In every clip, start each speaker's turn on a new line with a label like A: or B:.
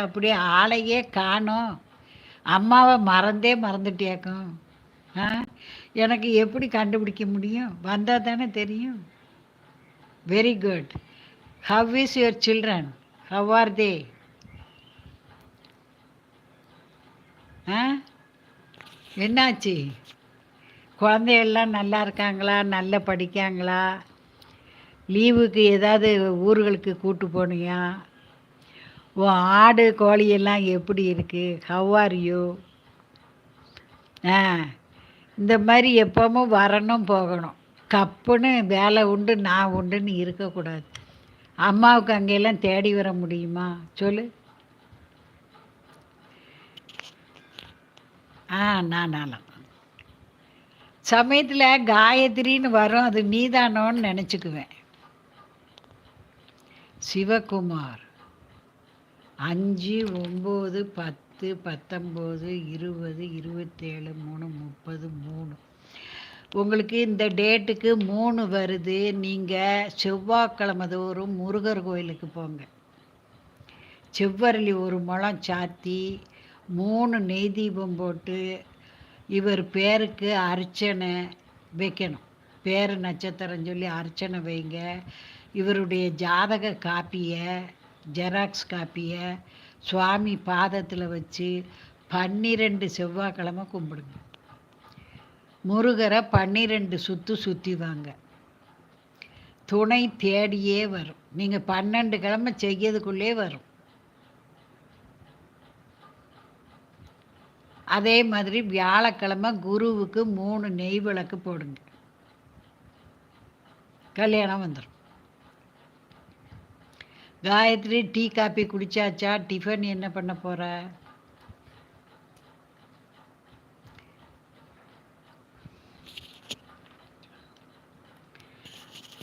A: அப்படியே ஆளையே காணும். அம்மாவை மறந்தே மறந்துட்டியாக்கும் ஆ? எனக்கு எப்படி கண்டுபிடிக்க முடியும்? வந்தால் தானே தெரியும். Very good how is your children how are they ஆ? என்னாச்சு? குழந்தையெல்லாம் நல்லா இருக்காங்களா? நல்லா படிக்காங்களா? லீவுக்கு ஏதாவது ஊர்களுக்கு கூட்டு போனியா உன் ஆடு கோழியெல்லாம் எப்படி இருக்குது ஹவ் ஆர் யூ ஆ இந்த மாதிரி எப்பவும் வரணும் போகணும். கப்புன்னு வேலை உண்டு நான் உண்டுன்னு இருக்கக்கூடாது. அம்மாவுக்கு அங்கெல்லாம் தேடி வர முடியுமா? சொல்லு. ஆ நான் நானும் சமயத்தில் காயத்ரின்னு வரும் அது நீதானோன்னு நினச்சிக்குவேன். சிவகுமார். அஞ்சு ஒம்பது பத்து பத்தொம்போது இருபது இருபத்தேழு மூணு முப்பது மூணு. உங்களுக்கு இந்த டேட்டுக்கு மூணு வருது. நீங்கள் செவ்வாய்க்கிழமை தோறும் முருகர் கோயிலுக்கு போங்க. செவ்வரளி ஒரு முளம் சாத்தி மூணு நெய் தீபம் போட்டு இவர் பேருக்கு அர்ச்சனை வைக்கணும். பேர் நட்சத்திரம் சொல்லி அர்ச்சனை வைங்க. இவருடைய ஜாதக காப்பியை ஜெராக்ஸ் காப்பியை சுவாமி பாதத்தில் வச்சு பன்னிரெண்டு செவ்வாய்க்கிழமை கும்பிடுங்க. முருகரை பன்னிரெண்டு சுற்று சுற்றி வாங்க. துணை தேடியே வரும். நீங்கள் பன்னெண்டு கிழமை செய்யறதுக்குள்ளே வரும். அதே மாதிரி வியாழக்கிழமை குருவுக்கு மூணு நெய் விளக்கு போடுங்க. கல்யாணம் வந்துடும் காயத்ரி டீ காப்பி குடிச்சாச்சா? டிஃபன் என்ன பண்ண போகிற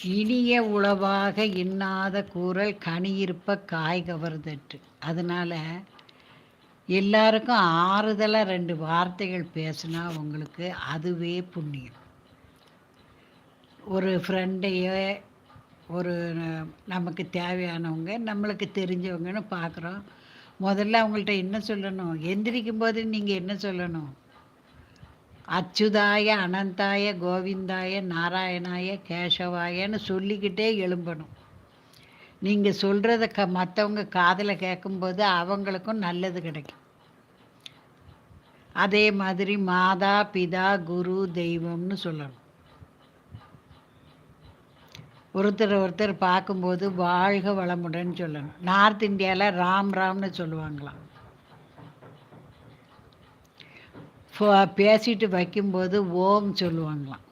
A: இனிய உளவாக இன்னாத கூறல் கனியிருப்ப காய் கவர்தட்டு. அதனால் எல்லாருக்கும் ஆறுதலாக ரெண்டு வார்த்தைகள் பேசுனா உங்களுக்கு அதுவே புண்ணியம். ஒரு ஃப்ரெண்டையோ ஒரு நமக்கு தேவையானவங்க நம்மளுக்கு தெரிஞ்சவங்கன்னு பார்க்குறோம் முதல்ல அவங்கள்ட்ட என்ன சொல்லணும்? எந்திரிக்கும் போது நீங்கள் என்ன சொல்லணும்? அச்சுதாய அனந்தாய கோவிந்தாய நாராயணாய கேசவாயன்னு சொல்லிக்கிட்டே எழும்பணும். நீங்கள் சொல்கிறத க மற்றவங்க காதில் கேட்கும்போது அவங்களுக்கும் நல்லது கிடைக்கும். அதே மாதிரி மாதா பிதா குரு தெய்வம்னு சொல்லணும். ஒருத்தர் ஒருத்தர் பார்க்கும்போது வாழ்க வளமுடன் சொல்லணும். நார்த் இந்தியாவில் ராம் ராம்னு சொல்லுவாங்களாம். பேசிட்டு வைக்கும்போது ஓம் சொல்லுவாங்களாம்.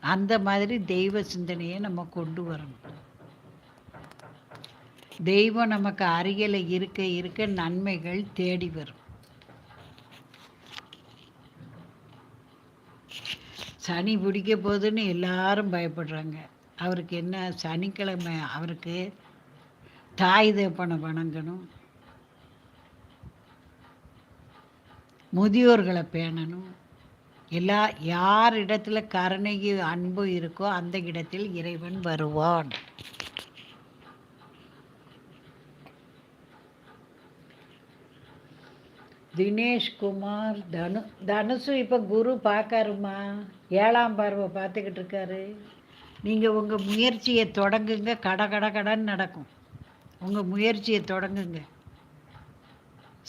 A: அந்த மாதிரி தெய்வ சிந்தனையை நம்ம கொண்டு வரணும். தெய்வம் நமக்கு அருகில் இருக்க இருக்க நன்மைகள் தேடி வரும். சனி பிடிக்க போகுதுன்னு எல்லாரும் பயப்படுறாங்க. அவருக்கு என்ன? சனிக்கிழமை அவருக்கு தாய் தேப்பனை வணங்கணும். முதியோர்களை பேணணும். எல்லா யார் இடத்துல கருணைக்கு அன்பு இருக்கோ அந்த இடத்தில் இறைவன் வருவான். தினேஷ்குமார் தனு தனுசு இப்போ குரு பார்க்காருமா? ஏழாம் பார்வை பார்த்துக்கிட்டு இருக்காரு. நீங்கள் உங்கள் முயற்சியை தொடங்குங்க. கட கட கடன் நடக்கும். உங்கள் முயற்சியை தொடங்குங்க.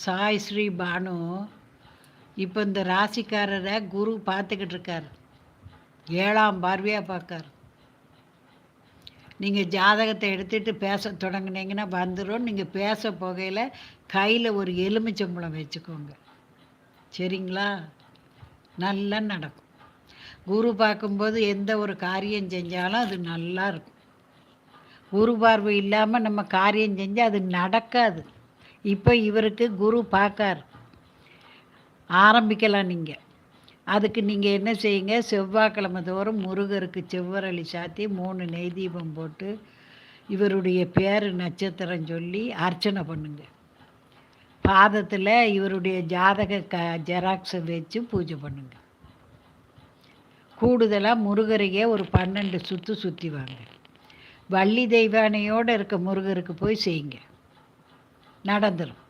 A: சாய் ஸ்ரீ பானு இப்போ இந்த ராசிக்காரரை குரு பார்த்துக்கிட்டு இருக்கார். ஏழாம் பார்வையாக பார்க்கார். நீங்கள் ஜாதகத்தை எடுத்துகிட்டு பேச தொடங்கினீங்கன்னா வந்துடும் நீங்கள் பேச போகையில் கையில் ஒரு எலுமிச்சம்பழம் வச்சுக்கோங்க. சரிங்களா? நல்லா நடக்கும். குரு பார்க்கும்போது எந்த ஒரு காரியம் செஞ்சாலும் அது நல்லா இருக்கும். குரு பார்வை இல்லாமல் நம்ம காரியம் செஞ்சால் அது நடக்காது. இப்போ இவருக்கு குரு பார்க்கார். ஆரம்பிக்கலாம் நீங்கள் அதுக்கு நீங்கள் என்ன செய்யுங்க? செவ்வாய்க்கிழமை தோறும் முருகருக்கு செவ்வரளி சாத்தி மூணு நெய் தீபம் போட்டு இவருடைய பேர் நட்சத்திரம் சொல்லி அர்ச்சனை பண்ணுங்க. பாதத்தில் இவருடைய ஜாதக க ஜெராக்ஸை வச்சு பூஜை பண்ணுங்கள் கூடுதலாக முருகரையே ஒரு பன்னெண்டு சுற்று சுற்றி வாங்க. வள்ளி தெய்வானையோடு இருக்க முருகருக்கு போய் செய்யுங்க. நடந்துடும்